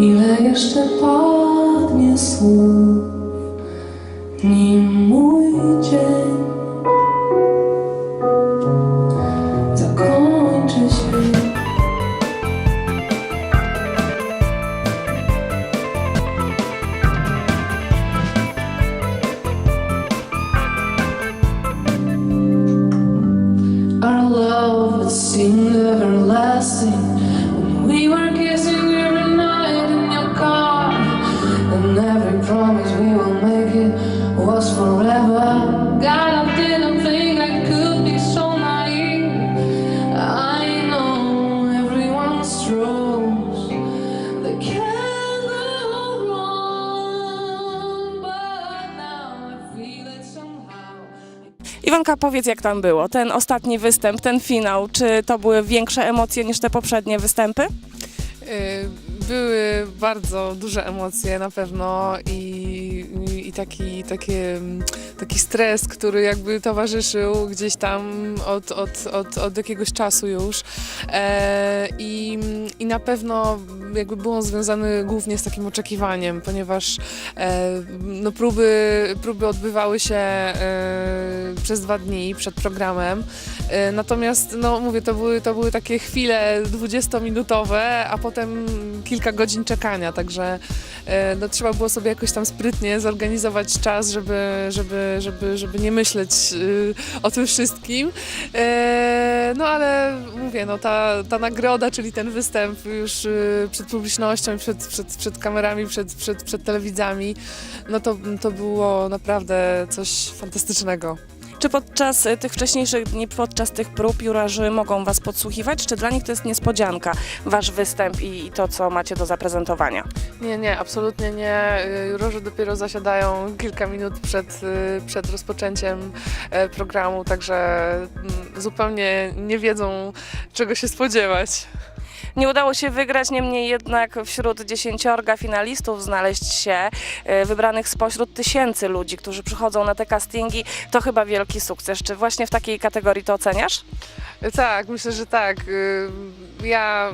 Ile jeszcze padnie słów, nim mój dzień zakończy się? Our love seemed everlasting Iwanka, powiedz jak tam było. Ten ostatni występ, ten finał, czy to były większe emocje niż te poprzednie występy? Y, Były bardzo duże emocje na pewno i, i taki, takie, mm, taki stres, który jakby towarzyszył gdzieś tam od, od, od, od jakiegoś czasu już. E, i, I na pewno jakby był on związany głównie z takim oczekiwaniem, ponieważ e, no próby, próby odbywały się e, przez dwa dni przed programem. E, Natomiast, no mówię, to były, to były takie chwile 20-minutowe, a potem kilka godzin czekania, także e, no, trzeba było sobie jakoś tam sprytnie zorganizować czas, żeby, żeby, żeby, żeby nie myśleć y, o tym wszystkim. E, No ale mówię, no ta, ta nagroda, czyli ten występ już y, przed publicznością, przed, przed, przed kamerami, przed, przed, przed telewidzami, no to, to było naprawdę coś fantastycznego. Czy podczas y, tych wcześniejszych dni, podczas tych prób jurarzy mogą Was podsłuchiwać, czy dla nich to jest niespodzianka, Wasz występ i, i to, co macie do zaprezentowania? Nie, nie, absolutnie nie. Jurorzy dopiero zasiadają kilka minut przed, y, przed rozpoczęciem e, programu, także mm, zupełnie nie wiedzą, czego się spodziewać. Nie udało się wygrać, niemniej jednak wśród dziesięciorga finalistów znaleźć się y, wybranych spośród tysięcy ludzi, którzy przychodzą na te castingi. To chyba wielki sukces. Czy właśnie w takiej kategorii to oceniasz? Tak, myślę, że tak. Y, Ja.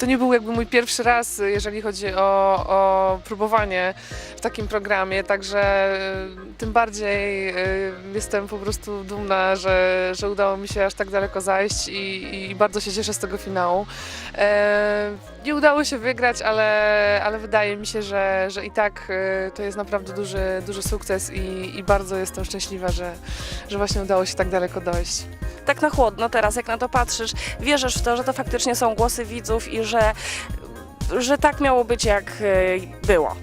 To nie był jakby mój pierwszy raz, jeżeli chodzi o, o próbowanie w takim programie, także y, tym bardziej y, jestem po prostu dumna, że, że udało mi się aż tak daleko zajść i, i bardzo się cieszę z tego finału. E, Nie udało się wygrać, ale, ale wydaje mi się, że, że i tak y, to jest naprawdę duży, duży sukces i, i bardzo jestem szczęśliwa, że, że właśnie udało się tak daleko dojść. Tak na chłodno teraz, jak na to patrzysz, wierzysz w to, że to faktycznie są głosy widzów i że, że tak miało być, jak y, było.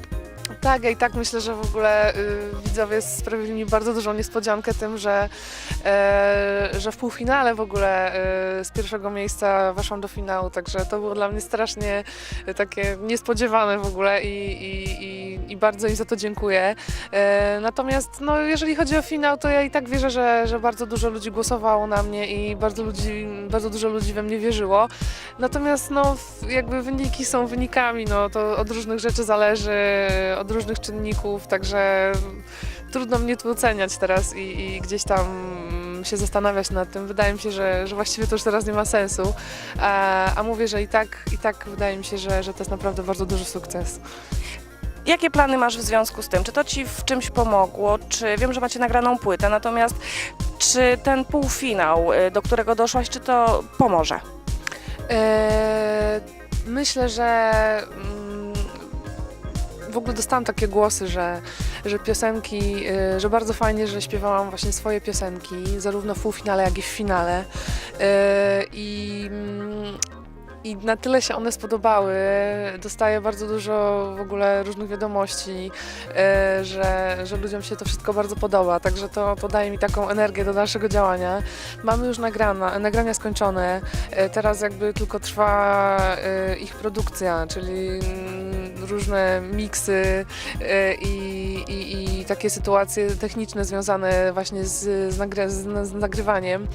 Tak, ja i tak myślę, że w ogóle y, widzowie sprawili mi bardzo dużą niespodziankę tym, że, e, że w półfinale w ogóle e, z pierwszego miejsca weszłam do finału, także to było dla mnie strasznie e, takie niespodziewane w ogóle i, i, i, i bardzo im za to dziękuję. E, natomiast no, jeżeli chodzi o finał, to ja i tak wierzę, że, że bardzo dużo ludzi głosowało na mnie i bardzo, ludzi, bardzo dużo ludzi we mnie wierzyło. Natomiast no, jakby wyniki są wynikami, no, to od różnych rzeczy zależy, od różnych czynników, także trudno mnie tu oceniać teraz i, i gdzieś tam się zastanawiać nad tym. Wydaje mi się, że, że właściwie to już teraz nie ma sensu, a, a mówię, że i tak, i tak wydaje mi się, że, że to jest naprawdę bardzo duży sukces. Jakie plany masz w związku z tym? Czy to ci w czymś pomogło? Czy wiem, że macie nagraną płytę, natomiast czy ten półfinał, y, do którego doszłaś, czy to pomoże? Eee, myślę, że mm, w ogóle dostałam takie głosy, że, że piosenki, e, że bardzo fajnie, że śpiewałam właśnie swoje piosenki, zarówno w półfinale, jak i w finale. E, I, mm, I na tyle się one spodobały. Dostaję bardzo dużo w ogóle różnych wiadomości, e, że, że ludziom się to wszystko bardzo podoba, także to, to daje mi taką energię do dalszego działania. Mamy już nagrana, nagrania skończone. Teraz jakby tylko trwa ich produkcja, czyli mm, różne miksy e, i, i, i takie sytuacje techniczne związane właśnie z, z, nagry, z, nagrywaniem.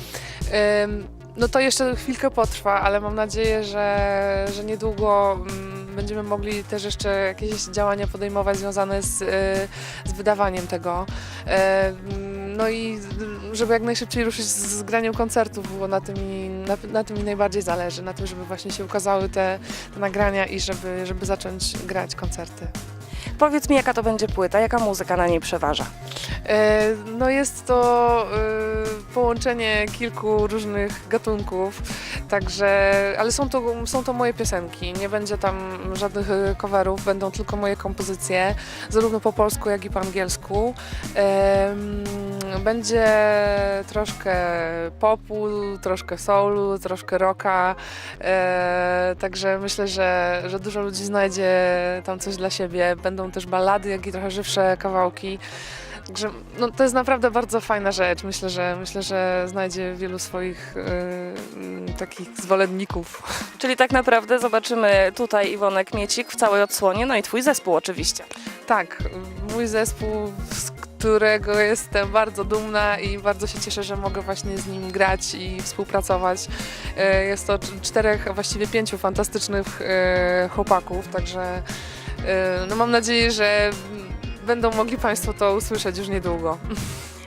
Em, No to jeszcze chwilkę potrwa, ale mam nadzieję, że, że niedługo mm, będziemy mogli też jeszcze jakieś działania podejmować związane z, e, z wydawaniem tego. E, mm, No i żeby jak najszybciej ruszyć z, z graniem koncertów, bo na tym, mi- na, na tym mi najbardziej zależy, na tym, żeby właśnie się ukazały te, te nagrania i żeby, żeby zacząć grać koncerty. Powiedz mi, jaka to będzie płyta, jaka muzyka na niej przeważa? E, No jest to e, połączenie kilku różnych gatunków, także, ale są to, są to moje piosenki, nie będzie tam żadnych e, coverów, będą tylko moje kompozycje, zarówno po polsku, jak i po angielsku. Będzie troszkę popu, troszkę soulu, troszkę rocka, także myślę, że, że dużo ludzi znajdzie tam coś dla siebie. Będą też ballady, jak i trochę żywsze kawałki. Także no, to jest naprawdę bardzo fajna rzecz. Myślę, że myślę, że znajdzie wielu swoich y, y, takich zwolenników. Czyli tak naprawdę zobaczymy tutaj Iwonę Kmiecik w całej odsłonie, no i twój zespół oczywiście. Tak, mój zespół, z którego jestem bardzo dumna i bardzo się cieszę, że mogę właśnie z nim grać i współpracować. Y, Jest to cz- czterech, a właściwie pięciu fantastycznych y, chłopaków, także y, no, mam nadzieję, że będą mogli Państwo to usłyszeć już niedługo.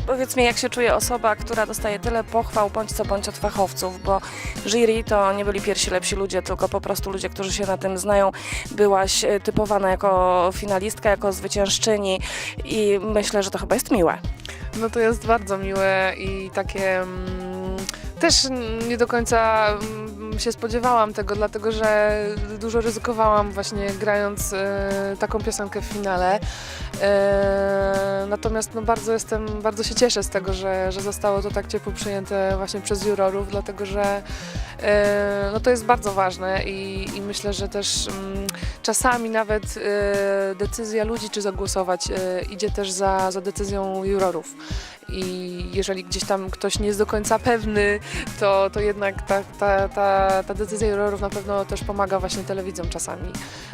Powiedz mi, jak się czuje osoba, która dostaje tyle pochwał bądź co bądź od fachowców, bo jury to nie byli pierwsi lepsi ludzie, tylko po prostu ludzie, którzy się na tym znają. Byłaś e, typowana jako finalistka, jako zwyciężczyni i myślę, że to chyba jest miłe. No to jest bardzo miłe i takie mm, też nie do końca mm, się spodziewałam tego, dlatego że dużo ryzykowałam właśnie grając e, taką piosenkę w finale. E, natomiast no bardzo jestem, bardzo się cieszę z tego, że, że zostało to tak ciepło przyjęte właśnie przez jurorów, dlatego że e, no to jest bardzo ważne i, i myślę, że też mm, czasami nawet e, decyzja ludzi, czy zagłosować, e, idzie też za, za decyzją jurorów. I jeżeli gdzieś tam ktoś nie jest do końca pewny, to, to jednak ta, ta, ta, ta decyzja jurorów na pewno też pomaga właśnie telewidzom czasami.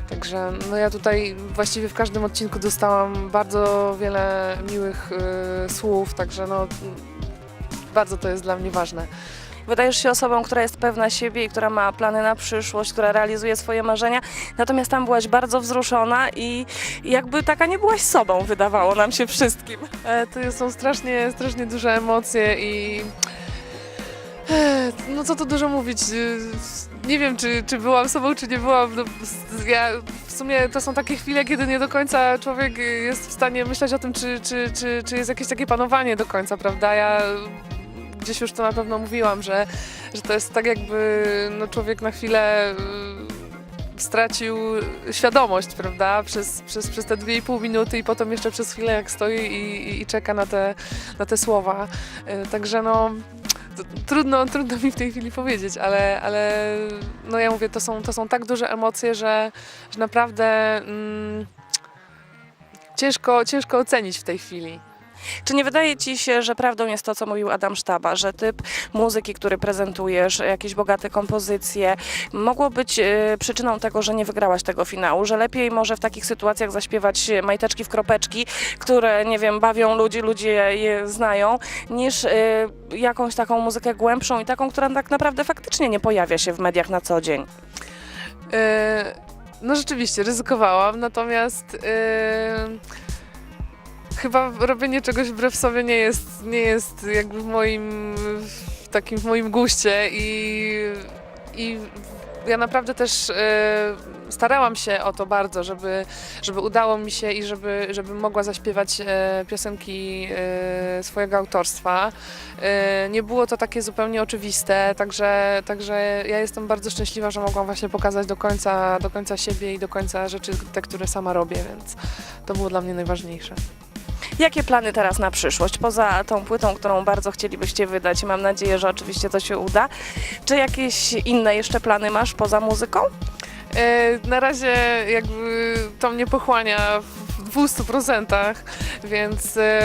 Także no ja tutaj właściwie w każdym odcinku dostałam bardzo wiele miłych e, słów, także no bardzo to jest dla mnie ważne. Wydajesz się osobą, która jest pewna siebie i która ma plany na przyszłość, która realizuje swoje marzenia, natomiast tam byłaś bardzo wzruszona i jakby taka nie byłaś sobą, wydawało nam się wszystkim. E, To są strasznie, strasznie duże emocje i no co tu dużo mówić. e, Nie wiem, czy, czy byłam sobą, czy nie byłam. No, ja, w sumie to są takie chwile, kiedy nie do końca człowiek jest w stanie myśleć o tym, czy, czy, czy, czy jest jakieś takie panowanie do końca, prawda? Ja gdzieś już to na pewno mówiłam, że, że to jest tak jakby no, człowiek na chwilę y, stracił świadomość, prawda, przez, przez, przez te dwie i pół minuty i potem jeszcze przez chwilę jak stoi i, i, i czeka na te, na te słowa. Y, Także no trudno, trudno mi w tej chwili powiedzieć, ale, ale no ja mówię, to są, to są tak duże emocje, że, że naprawdę mm, ciężko, ciężko ocenić w tej chwili. Czy nie wydaje ci się, że prawdą jest to, co mówił Adam Sztaba, że typ muzyki, który prezentujesz, jakieś bogate kompozycje, mogło być e, przyczyną tego, że nie wygrałaś tego finału, że lepiej może w takich sytuacjach zaśpiewać majteczki w kropeczki, które, nie wiem, bawią ludzi, ludzie je znają, niż e, jakąś taką muzykę głębszą i taką, która tak naprawdę faktycznie nie pojawia się w mediach na co dzień. E, No rzeczywiście, ryzykowałam, natomiast e, chyba robienie czegoś wbrew sobie nie jest, nie jest jakby w moim, w takim w moim guście i, i ja naprawdę też e, starałam się o to bardzo, żeby, żeby udało mi się i żeby, żeby mogła zaśpiewać e, piosenki e, swojego autorstwa. Nie było to takie zupełnie oczywiste, także, także ja jestem bardzo szczęśliwa, że mogłam właśnie pokazać do końca, do końca siebie i do końca rzeczy, te, które sama robię, więc to było dla mnie najważniejsze. Jakie plany teraz na przyszłość? Poza tą płytą, którą bardzo chcielibyście wydać, mam nadzieję, że oczywiście to się uda. Czy jakieś inne jeszcze plany masz poza muzyką? E, Na razie jakby to mnie pochłania w 200%, więc e,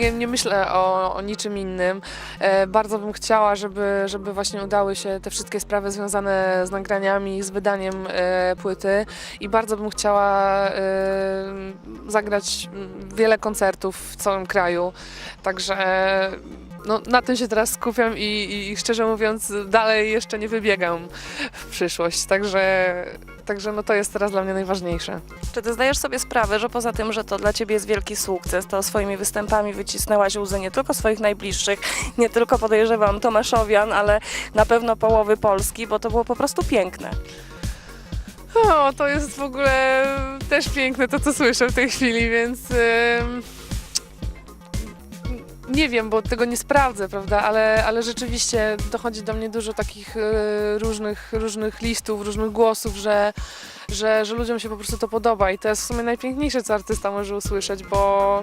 nie, nie myślę o, o niczym innym. E, Bardzo bym chciała, żeby, żeby właśnie udały się te wszystkie sprawy związane z nagraniami, z wydaniem e, płyty i bardzo bym chciała e, zagrać wiele koncertów w całym kraju. Także no, na tym się teraz skupiam i, i szczerze mówiąc dalej jeszcze nie wybiegam w przyszłość, także, także no to jest teraz dla mnie najważniejsze. Czy ty zdajesz sobie sprawę, że poza tym, że to dla ciebie jest wielki sukces, to swoimi występami wycisnęłaś łzy nie tylko swoich najbliższych, nie tylko podejrzewam Tomaszowian, ale na pewno połowy Polski, bo to było po prostu piękne. O, to jest w ogóle też piękne to, co słyszę w tej chwili, więc ym, nie wiem, bo tego nie sprawdzę, prawda, ale, ale rzeczywiście dochodzi do mnie dużo takich y, różnych, różnych listów, różnych głosów, że, że, że ludziom się po prostu to podoba i to jest w sumie najpiękniejsze, co artysta może usłyszeć, bo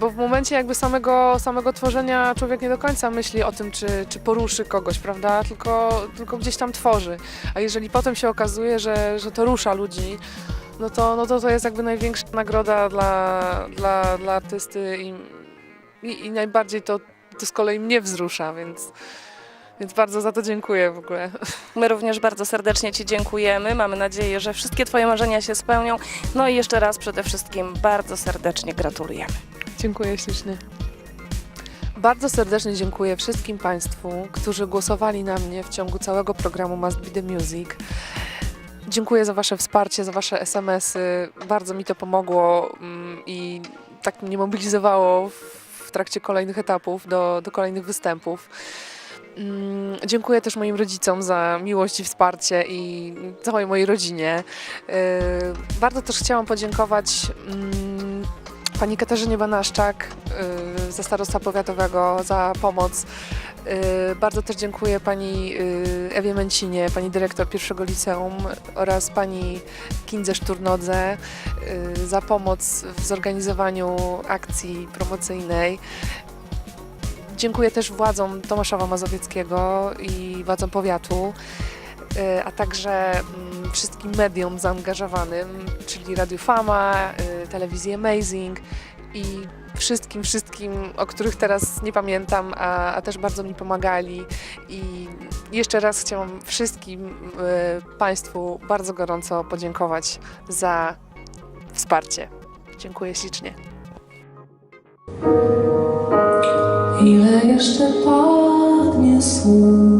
bo w momencie jakby samego, samego tworzenia człowiek nie do końca myśli o tym, czy, czy poruszy kogoś, prawda? Tylko, tylko gdzieś tam tworzy. A jeżeli potem się okazuje, że, że to rusza ludzi, no to, no to to jest jakby największa nagroda dla, dla, dla artysty i, i, i najbardziej to, to z kolei mnie wzrusza, więc, więc bardzo za to dziękuję w ogóle. My również bardzo serdecznie Ci dziękujemy. Mamy nadzieję, że wszystkie Twoje marzenia się spełnią. No i jeszcze raz przede wszystkim bardzo serdecznie gratulujemy. Dziękuję ślicznie. Bardzo serdecznie dziękuję wszystkim Państwu, którzy głosowali na mnie w ciągu całego programu Must Be The Music. Dziękuję za Wasze wsparcie, za Wasze SMS-y. Bardzo mi to pomogło mm, i tak mnie mobilizowało w- w trakcie kolejnych etapów do, do kolejnych występów. Mm, Dziękuję też moim rodzicom za miłość i wsparcie i całej mojej rodzinie. Yy, Bardzo też chciałam podziękować mm, pani Katarzynie Banaszczak yy, ze Starostwa Powiatowego za pomoc. Yy, Bardzo też dziękuję pani yy, Ewie Męcinie, pani dyrektor pierwszego liceum oraz pani Kindze Szturnodze za pomoc w zorganizowaniu akcji promocyjnej. Dziękuję też władzom Tomaszowa Mazowieckiego i władzom powiatu, y, a także mm, wszystkim mediom zaangażowanym, czyli Radiu Fama, y, telewizji Amazing i wszystkim, wszystkim, o których teraz nie pamiętam, a, a też bardzo mi pomagali. I jeszcze raz chciałam wszystkim y, Państwu bardzo gorąco podziękować za wsparcie. Dziękuję ślicznie. Ile jeszcze padnie słów